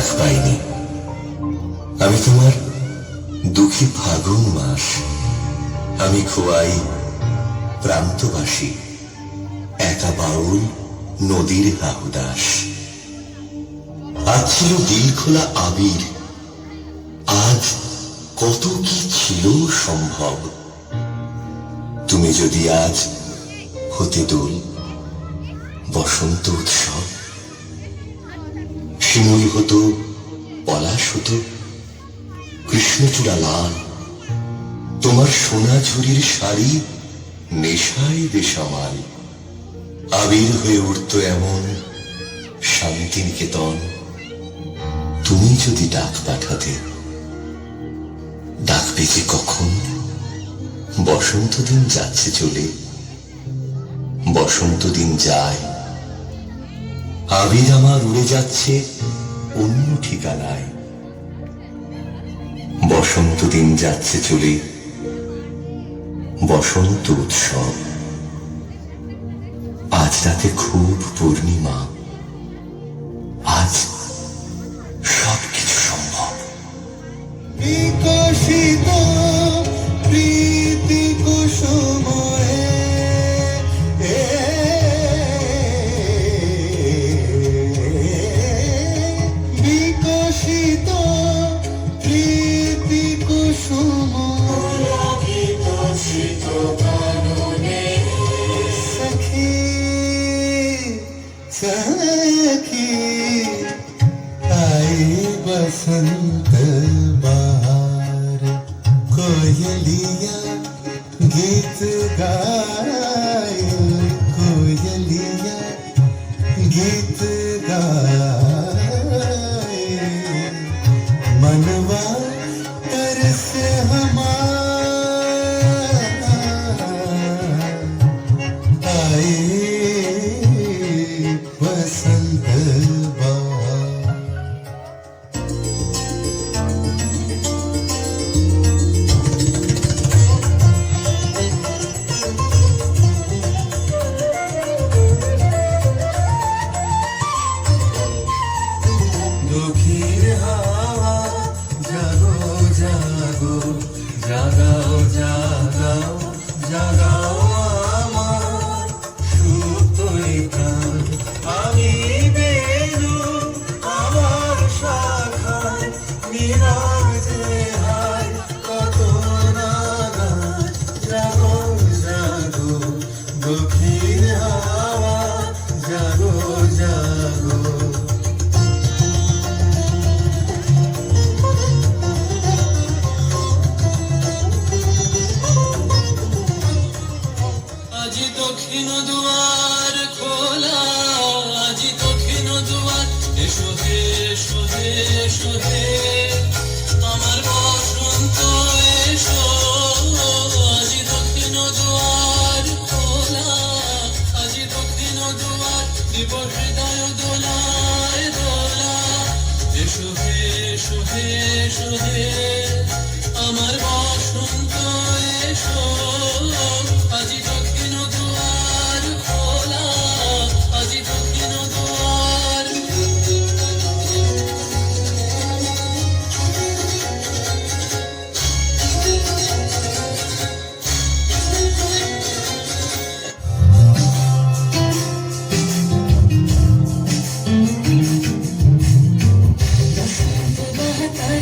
ডাক পাইনি আমি তোমার দুঃখী ফাগুন মাস। আমি খোয়াই প্রান্তবাসী, একা বাউল নদীর হাহুদাস। আজ ছিল দিল খোলা আবির, আজ কত কি ছিল সম্ভব? তুমি যদি আজ হতে দোল, বসন্ত উৎসব শিমুল হতো, পলাশ হতো, কৃষ্ণচূড়া লাল। তোমার সোনা ঝুরির শাড়ি নেশায় বেসামাল আবির হয়ে উঠত এমন শান্তিনিকেতন। তুমি যদি ডাক পাঠাতে ডাকবে যে কখন? বসন্ত দিন যাচ্ছে চলে বসন্ত দিন যায়। আবির আমার উড়ে যাচ্ছে অন্য ঠিকানায়। বসন্ত দিন যাচ্ছে চলে, বসন্ত উৎসব। আজ রাতে খুব পূর্ণিমা। गा জাগাও আমার প্রাণ আমি বেরু আমার শাখায় নীরব যে কত না জাগো জাগো দুঃখীর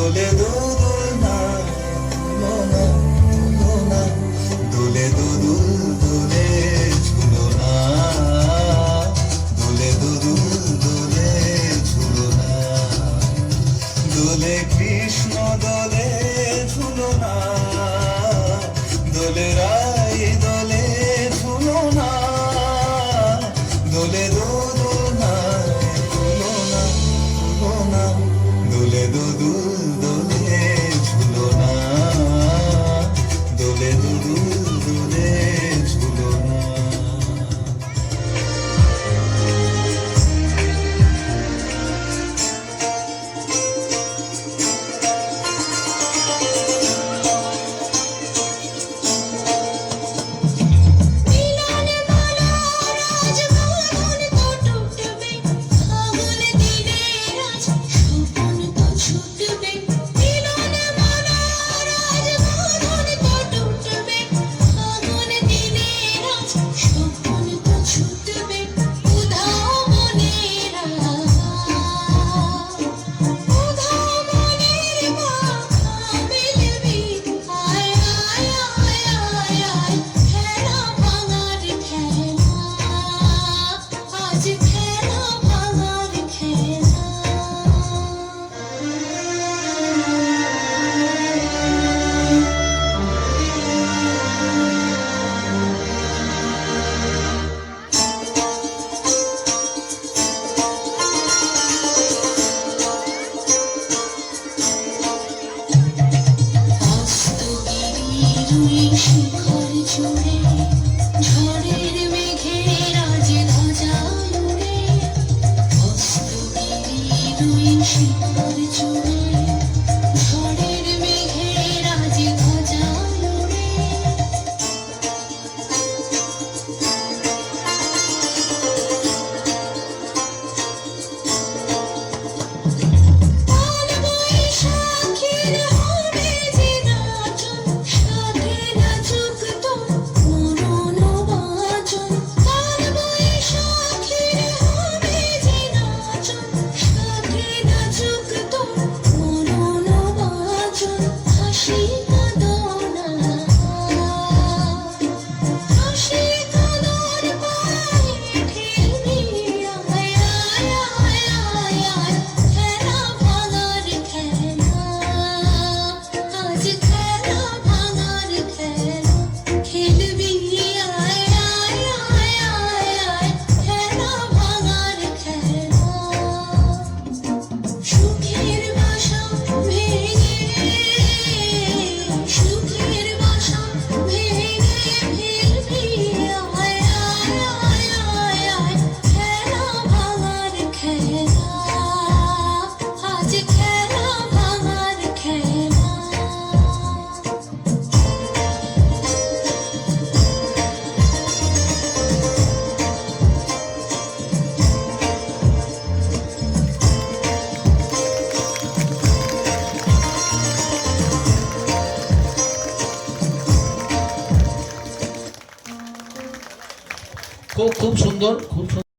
দোলে দুদুল তুই শিখর জুড়ে। সুন্দর খুব